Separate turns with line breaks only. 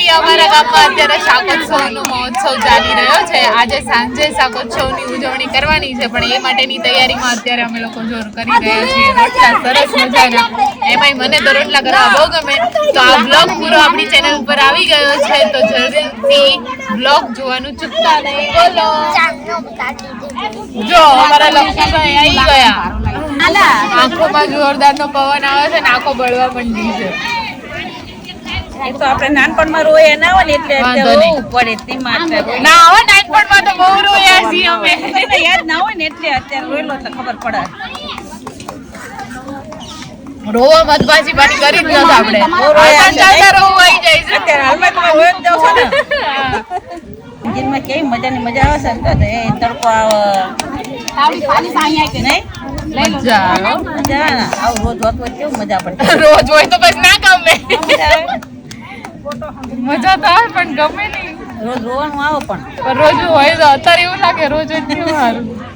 Finally અમારા ગામમાં અત્યારે શાકોત્સવનો મહોત્સવ ચાલી રહ્યો છે. આજે સાંજે શાકોત્સવની ઉજવણી કરવાની છે પણ એ માટેની તૈયારીમાં અત્યારે અમે લોકો જોર કરી રહ્યા છીએ. રોટલા સરસ મજાના. એમાંય મને તો રોટલા કરવા બહુ ગમે. તો આ બ્લોગ પૂરો આપણી ચેનલ ઉપર આવી ગયો છે તો જલ્દીથી બ્લોગ જોવાનું ચૂકતા નહીં. બોલો. જો અમારા લક્ષ્મીભાઈ આવી ગયા. આંખોમાં જોરદારનો પવન આવે છે ને આંખો બળવા માંડી છે.
એ તો આપણે નાનપણમાં રોયા ના હોય ને એટલે અત્યારે રોવું પડે તે માત્ર.
ના હવે નાનપણમાં તો બહુ રોયા છીએ અમે.
યાદ ના હોય ને એટલે અત્યારે રોયેલો તો ખબર પડે
રોવા મતભાજી પાણી કરી જ નથી આપણે.
બહુ રોયા
આસાન ચાલતા રોવું આવી જાય છે.
અત્યારે હાલમાં તમે રોઈ જ જાઓ છો ને. જીનમાં કેવી મજાની મજા આવે છે તો એ તડકો આવે.
મજા આવે.
મજા આવે. રોજ હોય કેવું મજા પડે.
રોજ હોય તો બસ ના ગમે.
મજા
તો આવે પણ ગમે નહીં.
રોજ રોવાનું આવે પણ.
રોજ હોય તો અત્યારે એવું લાગે રોજ એટલું સારું